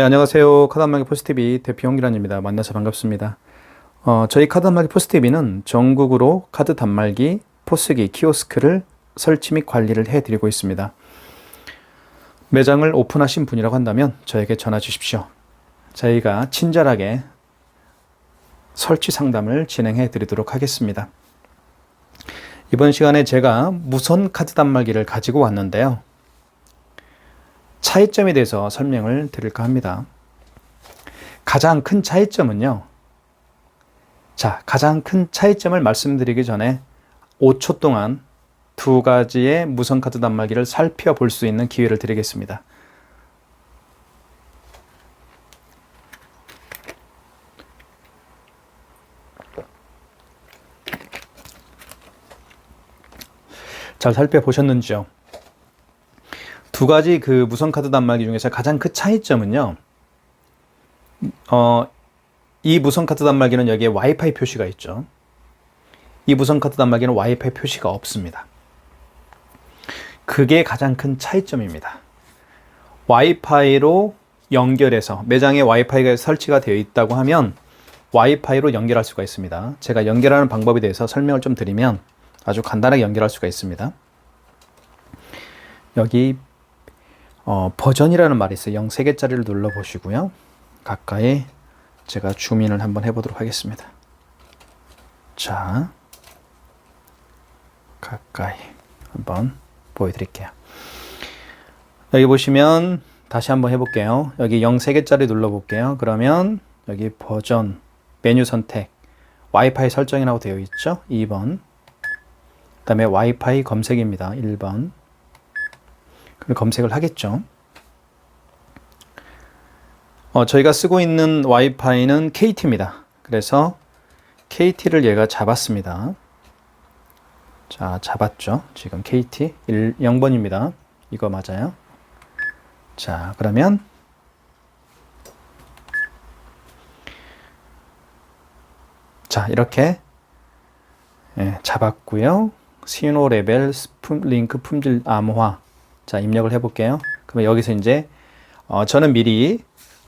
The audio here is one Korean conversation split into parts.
네, 안녕하세요. 카드한마기 포스티비 대표 홍기란입니다. 만나서 반갑습니다. 어, 저희 카드한마기 포스티비는 전국으로 카드 단말기, 포스기, 키오스크를 설치 및 관리를 해드리고 있습니다. 매장을 오픈하신 분이라고 한다면 저에게 전화 주십시오. 저희가 친절하게 설치 상담을 진행해 드리도록 하겠습니다. 이번 시간에 제가 무선 카드 단말기를 가지고 왔는데요. 차이점에 대해서 설명을 드릴까 합니다. 가장 큰 차이점은요. 자, 가장 큰 차이점을 말씀드리기 전에 5초 동안 두 가지의 무선 카드 단말기를 살펴볼 수 있는 기회를 드리겠습니다. 잘 살펴보셨는지요? 두 가지 그 무선 카드 단말기 중에서 가장 큰 차이점은요. 어, 이 무선 카드 단말기는 여기에 와이파이 표시가 있죠. 이 무선 카드 단말기는 와이파이 표시가 없습니다. 그게 가장 큰 차이점입니다. 와이파이로 연결해서 매장에 와이파이가 설치가 되어 있다고 하면 와이파이로 연결할 수가 있습니다. 제가 연결하는 방법에 대해서 설명을 좀 드리면 아주 간단하게 연결할 수가 있습니다. 여기 어, 버전이라는 말이 있어요. 0 3개짜리를 눌러 보시고요. 가까이 제가 주민을 한번 해보도록 하겠습니다. 자, 가까이 한번 보여드릴게요. 여기 보시면 다시 한번 해볼게요. 여기 0 3개짜리 눌러볼게요. 그러면 여기 버전 메뉴 선택 와이파이 설정이라고 되어 있죠. 2번 그 다음에 와이파이 검색입니다. 1번 그럼 검색을 하겠죠. 어, 저희가 쓰고 있는 와이파이는 KT입니다. 그래서 KT를 얘가 잡았습니다. 자, 잡았죠. 지금 KT 1, 0번입니다. 이거 맞아요. 자, 그러면 자, 이렇게 예, 잡았고요. 신호 레벨 품, 링크 품질 암호화 자, 입력을 해볼게요. 그러면 여기서 이제, 어, 저는 미리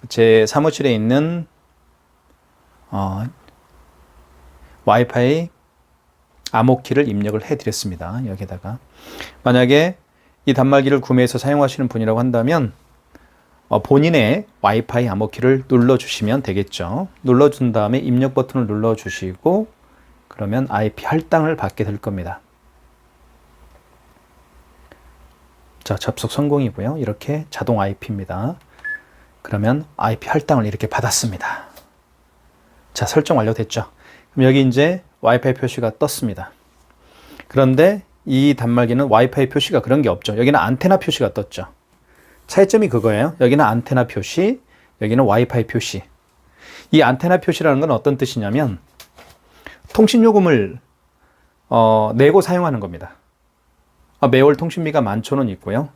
제 사무실에 있는, 어, 와이파이 암호키를 입력을 해드렸습니다. 여기다가. 만약에 이 단말기를 구매해서 사용하시는 분이라고 한다면, 어, 본인의 와이파이 암호키를 눌러주시면 되겠죠. 눌러준 다음에 입력 버튼을 눌러주시고, 그러면 IP 할당을 받게 될 겁니다. 자, 접속 성공이고요. 이렇게 자동 IP입니다. 그러면 IP 할당을 이렇게 받았습니다. 자, 설정 완료됐죠. 그럼 여기 이제 와이파이 표시가 떴습니다. 그런데 이 단말기는 와이파이 표시가 그런 게 없죠. 여기는 안테나 표시가 떴죠. 차이점이 그거예요. 여기는 안테나 표시, 여기는 와이파이 표시. 이 안테나 표시라는 건 어떤 뜻이냐면 통신 요금을 어, 내고 사용하는 겁니다. 어, 매월 통신비가 만천 원 있고요.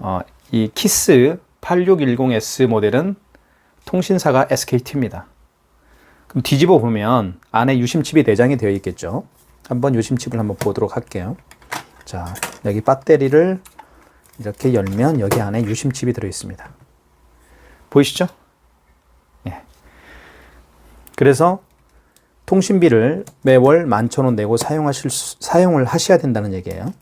어, 이 키스 8610S 모델은 통신사가 SKT입니다. 그럼 뒤집어 보면 안에 유심칩이 내장이 되어 있겠죠. 한번 유심칩을 한번 보도록 할게요. 자, 여기 배터리를 이렇게 열면 여기 안에 유심칩이 들어 있습니다. 보이시죠? 예. 그래서 통신비를 매월 만천 원 내고 사용하실 수, 사용을 하셔야 된다는 얘기예요.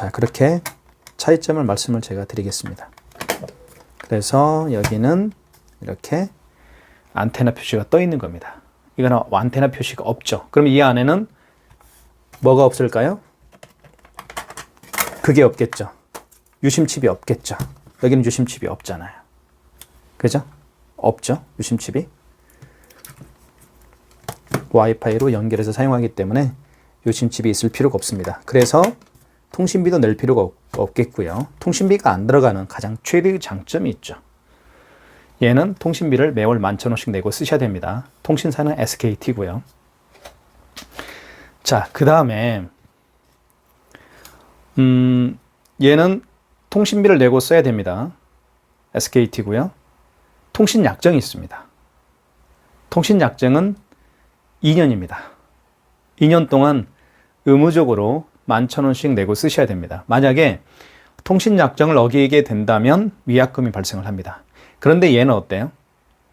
자, 그렇게 차이점을 말씀을 제가 드리겠습니다. 그래서 여기는 이렇게 안테나 표시가 떠 있는 겁니다. 이거는 안테나 표시가 없죠. 그럼 이 안에는 뭐가 없을까요? 그게 없겠죠. 유심칩이 없겠죠. 여기는 유심칩이 없잖아요. 그죠? 없죠. 유심칩이. 와이파이로 연결해서 사용하기 때문에 유심칩이 있을 필요가 없습니다. 그래서 통신비도 낼 필요가 없 겠고요. 통신비가 안 들어가는 가장 최대의 장점이 있죠. 얘는 통신비를 매월 만천 원씩 내고 쓰셔야 됩니다. 통신사는 SKT고요. 자, 그 다음에 음, 얘는 통신비를 내고 써야 됩니다. SKT고요. 통신 약정이 있습니다. 통신 약정은 2년입니다. 2년 동안 의무적으로 만천 원씩 내고 쓰셔야 됩니다. 만약에 통신 약정을 어기게 된다면 위약금이 발생을 합니다. 그런데 얘는 어때요?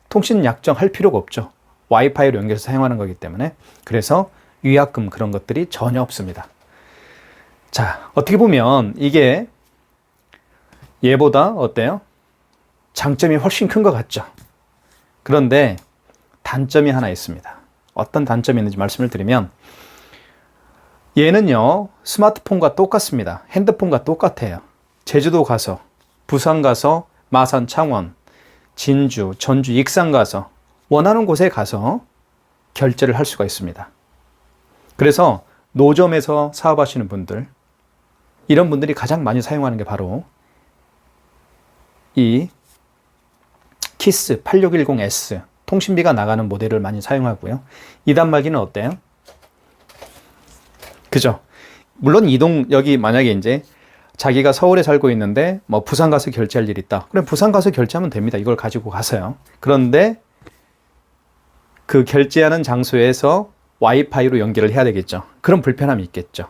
통신 약정 할 필요가 없죠. 와이파이로 연결해서 사용하는 거기 때문에 그래서 위약금 그런 것들이 전혀 없습니다. 자, 어떻게 보면 이게 얘보다 어때요? 장점이 훨씬 큰 것 같죠. 그런데 단점이 하나 있습니다. 어떤 단점이 있는지 말씀을 드리면 얘는요 스마트폰과 똑같습니다. 핸드폰과 똑같아요. 제주도 가서 부산 가서 마산 창원 진주 전주 익산 가서 원하는 곳에 가서 결제를 할 수가 있습니다. 그래서 노점에서 사업하시는 분들 이런 분들이 가장 많이 사용하는 게 바로 이 키스 8610S 통신비가 나가는 모델을 많이 사용하고요. 이 단말기는 어때요? 그죠? 물론 이동 여기 만약에 이제 자기가 서울에 살고 있는데 뭐 부산 가서 결제할 일 있다. 그럼 부산 가서 결제하면 됩니다. 이걸 가지고 가서요. 그런데 그 결제하는 장소에서 와이파이로 연결을 해야 되겠죠. 그런 불편함이 있겠죠.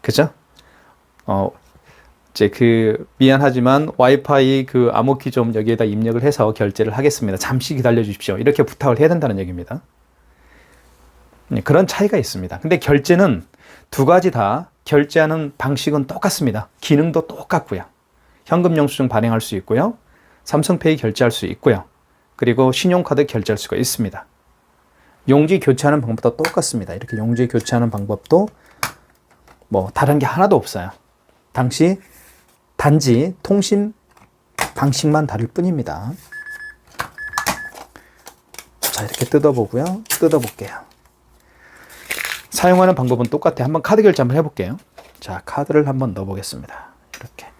그죠? 어, 이제 그 미안하지만 와이파이 그 암호키 좀 여기에다 입력을 해서 결제를 하겠습니다. 잠시 기다려 주십시오. 이렇게 부탁을 해야 된다는 얘기입니다. 네, 그런 차이가 있습니다. 근데 결제는 두 가지 다 결제하는 방식은 똑같습니다. 기능도 똑같고요. 현금 영수증 발행할 수 있고요. 삼성페이 결제할 수 있고요. 그리고 신용카드 결제할 수가 있습니다. 용지 교체하는 방법도 똑같습니다. 이렇게 용지 교체하는 방법도 뭐 다른 게 하나도 없어요. 당시 단지 통신 방식만 다를 뿐입니다. 자, 이렇게 뜯어보고요. 뜯어볼게요. 사용하는 방법은 똑같아요. 한번 카드 결제 한번 해볼게요. 자, 카드를 한번 넣어보겠습니다. 이렇게.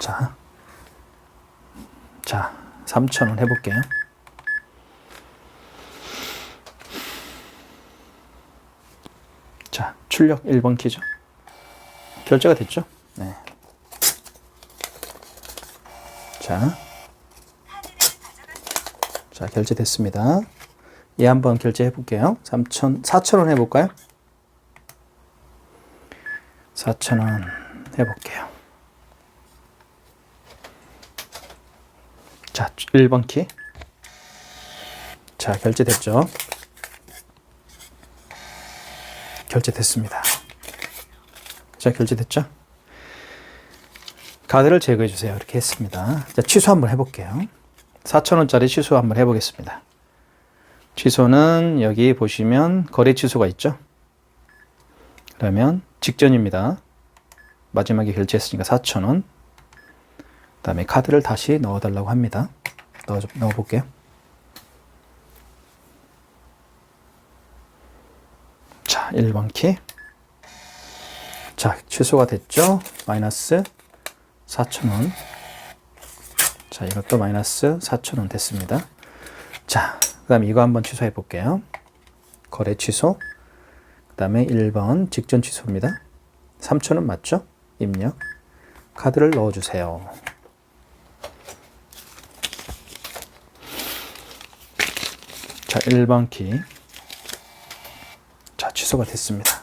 자, 자, 3,000원 해볼게요. 자, 출력 1번 키죠. 결제가 됐죠? 네. 자. 자, 결제됐습니다. 얘 한번 결제해 볼게요. 3천, 4,000원 해볼까요? 4,000원 해볼게요. 자, 1번 키. 자, 결제됐죠? 결제됐습니다. 자, 결제됐죠? 카드를 제거해 주세요. 이렇게 했습니다. 자, 취소 한번 해볼게요. 4,000원짜리 취소 한번 해보겠습니다. 취소는 여기 보시면 거래 취소가 있죠? 그러면 직전입니다. 마지막에 결제했으니까 4,000원. 그 다음에 카드를 다시 넣어달라고 합니다. 넣어, 넣어볼게요. 자, 1번 키. 자, 취소가 됐죠? 마이너스 4,000원. 자, 이것도 마이너스 4,000원 됐습니다. 자, 그 다음에 이거 한번 취소해 볼게요. 거래 취소. 그 다음에 1번 직전 취소입니다. 3,000원 맞죠? 입력. 카드를 넣어주세요. 자, 1번 키. 자, 취소가 됐습니다.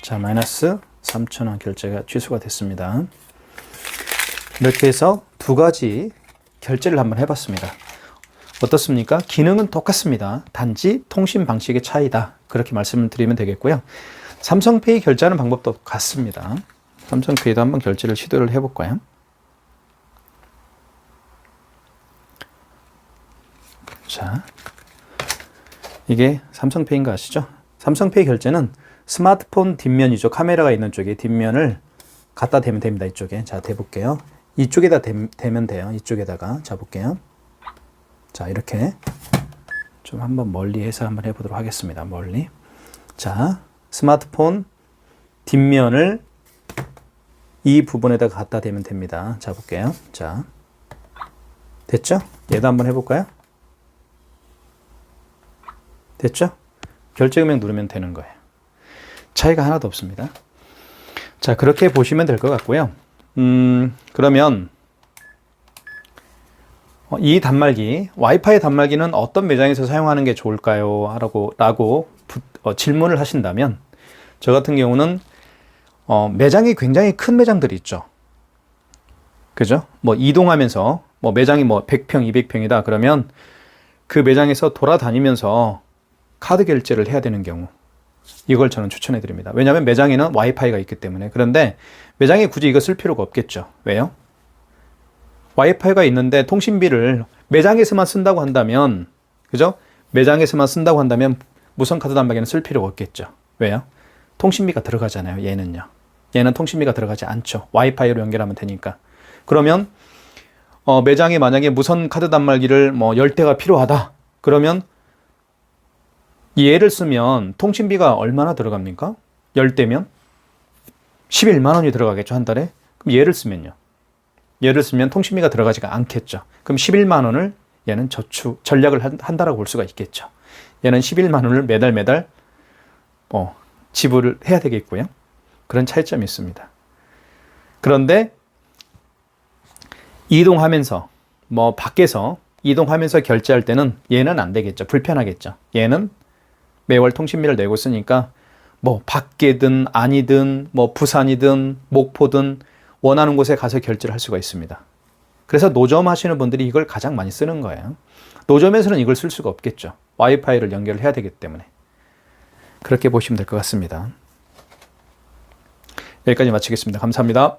자, 마이너스 3,000원 결제가 취소가 됐습니다. 이렇게 해서 두 가지 결제를 한번 해봤습니다. 어떻습니까? 기능은 똑같습니다. 단지 통신 방식의 차이다. 그렇게 말씀을 드리면 되겠고요. 삼성페이 결제하는 방법도 같습니다. 삼성페이도 한번 결제를 시도를 해볼까요? 자, 이게 삼성페이인 거 아시죠? 삼성페이 결제는 스마트폰 뒷면이죠. 카메라가 있는 쪽에 뒷면을 갖다 대면 됩니다. 이쪽에. 자, 대볼게요. 이쪽에다 대, 대면 돼요. 이쪽에다가. 자, 볼게요. 자, 이렇게 좀 한번 멀리 해서 한번 해보도록 하겠습니다. 멀리. 자, 스마트폰 뒷면을 이 부분에다가 갖다 대면 됩니다. 자, 볼게요. 자, 됐죠? 얘도 한번 해볼까요? 됐죠? 결제 금액 누르면 되는 거예요. 차이가 하나도 없습니다. 자, 그렇게 보시면 될 것 같고요. 음, 그러면 어, 이 단말기, 와이파이 단말기는 어떤 매장에서 사용하는 게 좋을까요? 라고, 라고 부- 어, 질문을 하신다면 저 같은 경우는 어, 매장이 굉장히 큰 매장들이 있죠. 그죠? 뭐 이동하면서 뭐 매장이 뭐 100평, 200평이다 그러면 그 매장에서 돌아다니면서 카드 결제를 해야 되는 경우 이걸 저는 추천해 드립니다. 왜냐하면 매장에는 와이파이가 있기 때문에 그런데 매장에 굳이 이거 쓸 필요가 없겠죠. 왜요? 와이파이가 있는데 통신비를 매장에서만 쓴다고 한다면 그죠? 매장에서만 쓴다고 한다면 무선 카드 단말기는 쓸 필요가 없겠죠. 왜요? 통신비가 들어가잖아요. 얘는요. 얘는 통신비가 들어가지 않죠. 와이파이로 연결하면 되니까. 그러면 어, 매장에 만약에 무선 카드 단말기를 뭐 10대가 필요하다. 그러면 얘를 쓰면 통신비가 얼마나 들어갑니까? 10대면 11만 원이 들어가겠죠, 한 달에. 그럼 얘를 쓰면요. 얘를 쓰면 통신비가 들어가지가 않겠죠. 그럼 11만 원을 얘는 저축 전략을 한- 한다라고 볼 수가 있겠죠. 얘는 11만 원을 매달 매달 어, 지불을 해야 되겠고요. 그런 차이점이 있습니다. 그런데 이동하면서 뭐 밖에서 이동하면서 결제할 때는 얘는 안 되겠죠. 불편하겠죠. 얘는 매월 통신비를 내고 쓰니까 뭐 밖이든 아니든 뭐 부산이든 목포든 원하는 곳에 가서 결제를 할 수가 있습니다. 그래서 노점 하시는 분들이 이걸 가장 많이 쓰는 거예요. 노점에서는 이걸 쓸 수가 없겠죠. 와이파이를 연결을 해야 되기 때문에. 그렇게 보시면 될 것 같습니다. 여기까지 마치겠습니다. 감사합니다.